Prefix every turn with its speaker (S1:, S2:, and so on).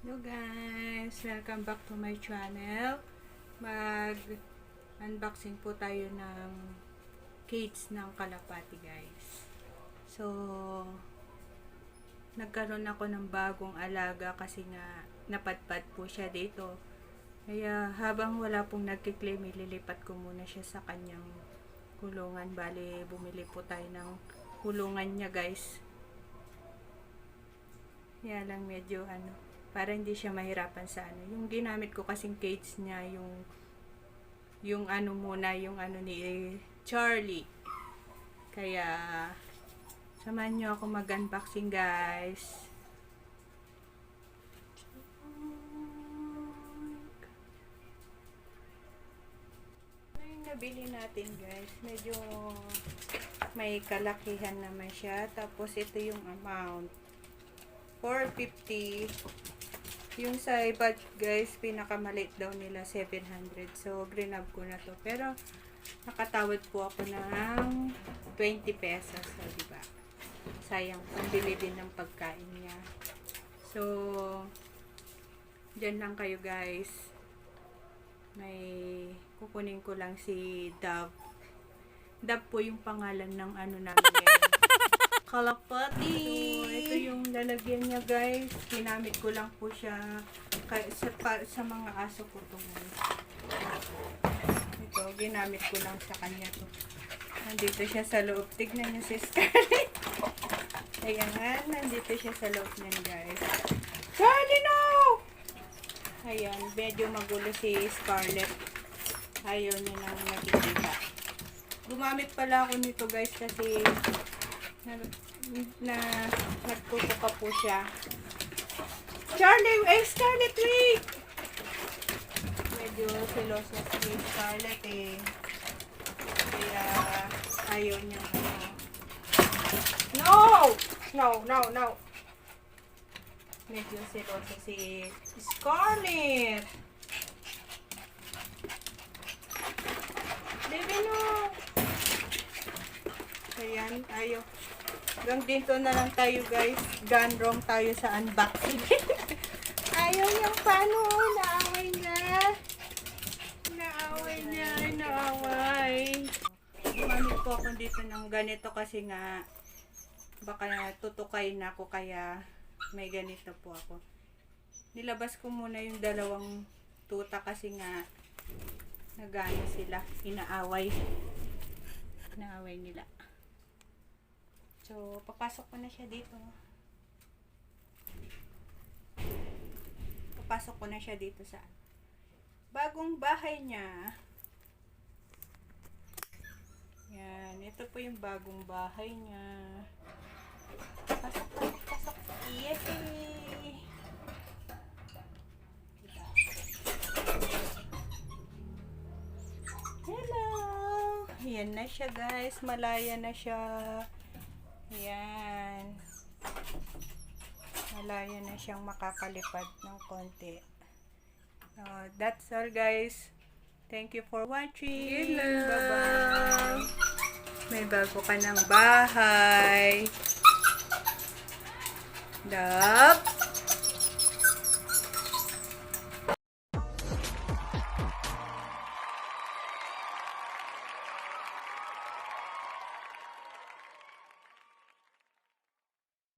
S1: Hello guys! Welcome back to my channel. Mag-unboxing po tayo ng cage ng kalapati guys. So, nagkaroon ako ng bagong alaga kasi nga napadpad po siya dito. Kaya habang wala pong nagkiklaim, ililipat ko muna siya sa kanyang kulungan. Bali, bumili po tayo ng kulungan niya guys. Kaya lang medyo ano, para hindi siya mahirapan sa ano. Yung ginamit ko kasing cage niya, yung yung ano muna, yung ano ni Charlie. Kaya samahan niyo ako mag-unboxing, guys. Ano yung nabili natin, guys? Medyo may kalakihan naman siya. Tapos ito yung amount. 450 yung sa iba guys pinakamalit daw nila 700 so grinab ko na to. Pero nakatawad po ako ng 20 pesos. So di ba? Sayang pambili din ng pagkain niya. So dyan lang kayo guys. May kukunin ko lang si Dove Dove po yung pangalan ng ano namin kalapati. So, ito yung lalagyan niya, guys. Ginamit ko lang po siya sa, pa, sa mga aso ko to, guys. Ito, ginamit ko lang sa kanya to. Nandito siya sa loob. Tignan niyo si Scarlett. Ayan, nandito siya sa loob niyan, guys. Charlie, no! Ayan, medyo magulo si Scarlett. Ayaw niya nang nakikita. Gumamit pala ako nito, guys, kasi na, na nagtutuka po siya. Charlie, eh, Scarlett, wait! Medyo selosa si Scarlett eh. Kaya ayaw niya. No! No, no, no. Medyo selosa si Scarlett. Baby, no! Ayan, ayaw. Hanggang dito na lang tayo guys. Gone wrong tayo sa unboxing. ayaw niyang paano. Naaway niya. Naaway niya. Ay, naaway. Gumamit po ako dito ng ganito kasi nga baka tutukay na ako kaya may ganito po ako. Nilabas ko muna yung dalawang tuta kasi nga nagano sila. Inaaway. Inaaway nila. So, papasok ko na siya dito. Papasok ko na siya dito sa bagong bahay niya. Yan. Ito po yung bagong bahay niya. Pasok, pasok, pasok. Yay! Hello! Yan na siya guys. Malaya na siya. Yan. Malaya na siyang makakalipad ng konti. Uh, that's all guys. Thank you for watching. Bye-bye. May bago ka ng bahay. Dap.